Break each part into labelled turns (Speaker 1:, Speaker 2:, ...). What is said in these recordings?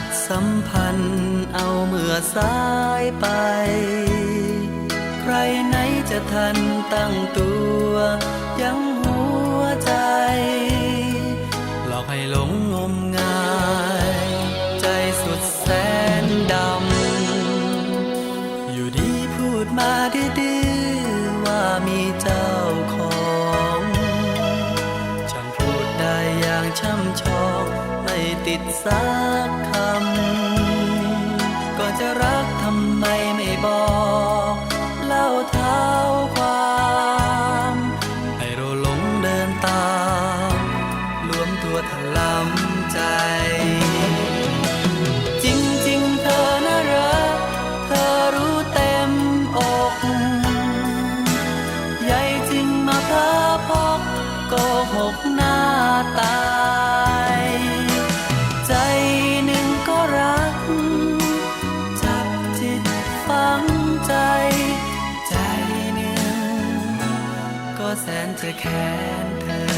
Speaker 1: ดสัมพันธ์เอาเมื่อสายไป ใครไหนจะทันตั้งตัวยังหัวใจหลอกให้หลงงมงาย ใจสุดแสนดำ อยู่ดีพูดมาดื้อๆว่ามีเจ้าของช่างพูดได้อย่างช่ำชองไม่ติดสักค กหน้าตาย ใจหนึ่งก็รัก จับจิตฝังใจ ใจหนึ่งก็แสนจะแค้นเธอ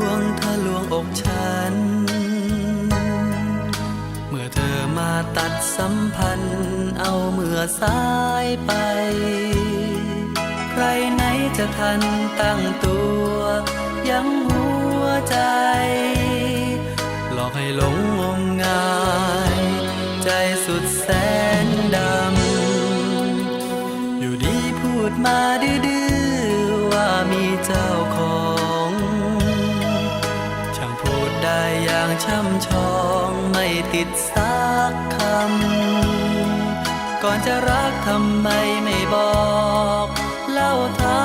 Speaker 1: วงทะลวงอกฉัน เมื่อเธอมาตัดสัมพันธ์ เอาเมื่อสายไป ใครไหนจะทันตั้งตัว ยังหัวใจ หลอกให้หลงงมงาย ใจสุดแสนดำ อยู่ดีพูดมาดื้อว่ามีเจ้าของ จะรักทำไมไม่บอก เล่าเท้า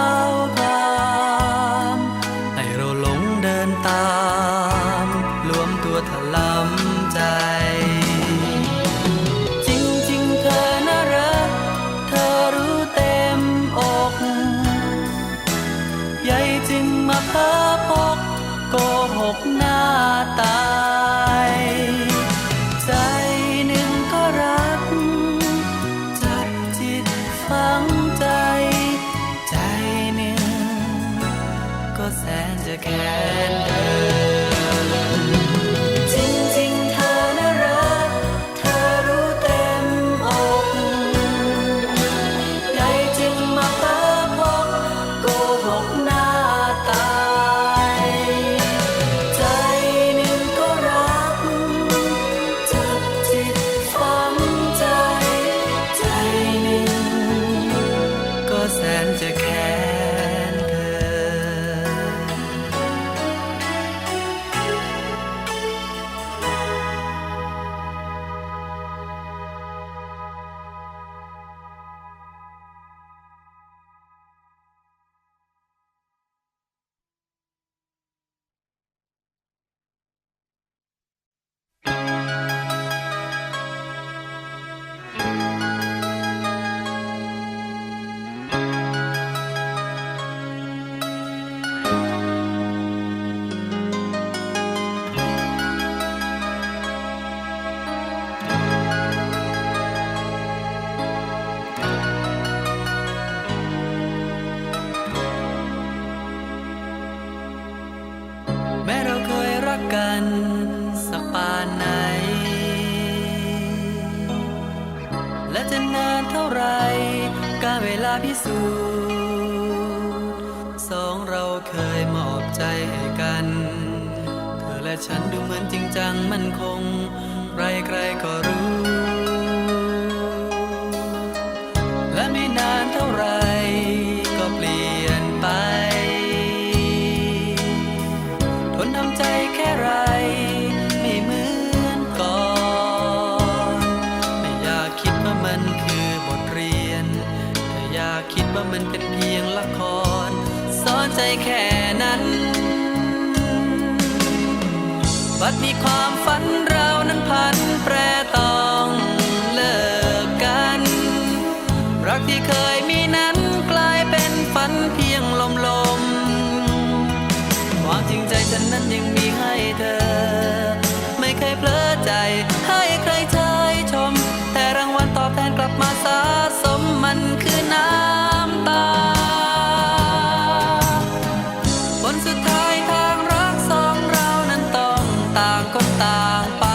Speaker 1: แกกันสักปานไหน และจะนานเท่าไรการเวลาพิสูจน์สองเราเคยมอบใจให้กัน เธอและฉันดูเหมือนจริงจังมันคง ใครๆก็รู้ แค่นั้น บัดนี้ความฝันเรานั้นพันแปรต้องเลิกกัน รักที่เคยมีนั้นกลายเป็นฝันเพียงลมลมๆความจริงใจฉันนั้นยังมีให้เธอ ต่างไป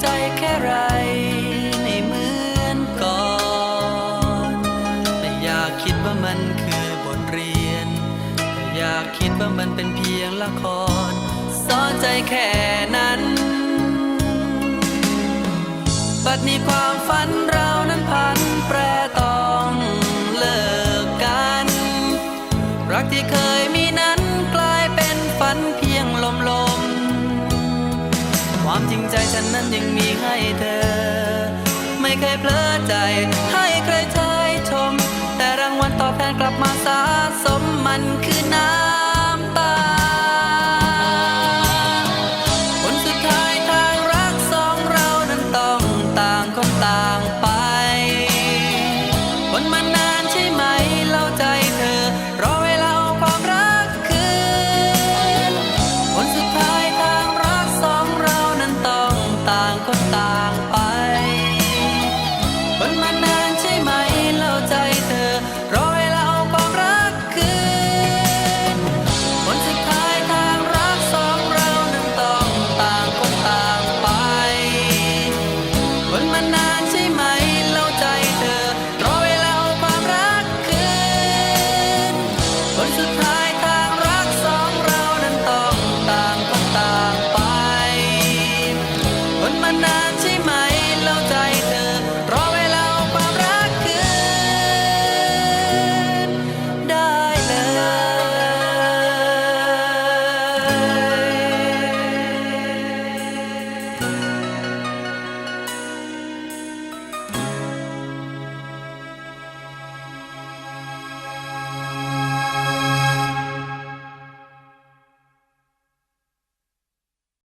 Speaker 1: ใจแค่ไรไม่เหมือนก่อน แต่อยากคิดว่ามันคือบทเรียน แต่อยากคิดว่ามันเป็นเพียงละครสอนใจแค่นั้น บัดนี้ความฝันเรานั้นพันแปรต้องเลิกกัน รักที่เคย ฉังมีให้เธอ ไม่เคยเพลอใจ ให้ใครเชยชม แต่รางวัลตอบแทนกลับมาสะสมมันคือน้ำตาผลสุดท้ายทางรักสองเรานั้นต้องต่างคนต่างไปคนมันนา